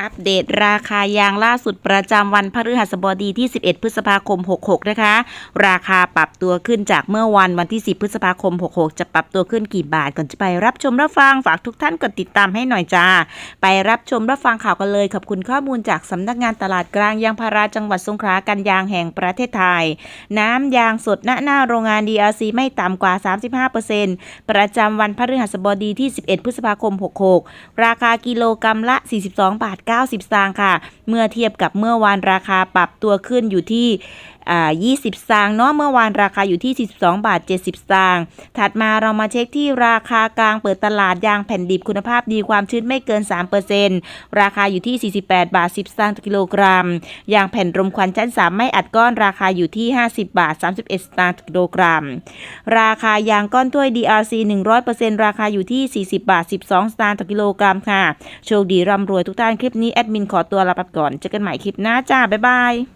อัปเดตราคายางล่าสุดประจำวันพฤหัสบดีที่ 11 พฤษภาคม 66 นะคะ ราคาปรับตัวขึ้นจากเมื่อวันวันที่ 10 พฤษภาคม 66 จะปรับตัวขึ้นกี่บาทก่อนจะไปรับชมรับฟังฝากทุกท่านกดติดตามให้หน่อยจ้า ไปรับชมรับฟังข่าวกันเลย ขอบคุณข้อมูลจากสำนักงานตลาดกลางยางพาราจังหวัดสงขลากันยางแห่งประเทศไทย น้ำยางสดณหน้าโรงงาน DRC ไม่ต่ำกว่า 35%ประจำวันพฤหัสบดีที่ 11 พฤษภาคม 66 ราคากิโลกรัมละ 42 บาท90 สตางค์ค่ะ เมื่อเทียบกับเมื่อวานราคาปรับตัวขึ้นอยู่ที่ อ่า20 สตางค์เนาะเมื่อวานราคาอยู่ที่ 42 บาท 70 สตางค์ถัดมาเรามาเช็คที่ราคากลางเปิดตลาดยางแผ่นดิบคุณภาพดีความชื้นไม่เกิน 3%ราคาอยู่ที่ 48 บาท 10 สตางค์ต่อกิโลกรัมยางแผ่นรมควันชั้น 3 ไม่อัดก้อนราคาอยู่ที่ 50 บาท 31 สตางค์ต่อกิโลกรัม ราคายางก้อนถ้วย DRC 100%ราคาอยู่ที่ 40 บาท 12 สตางค์ต่อกิโลกรัมค่ะ โชคดีร่ำรวยทุกท่านคลิปนี้ แอดมินขอตัวลาไปก่อน เจอกันใหม่คลิปหน้าจ้า บ๊ายบาย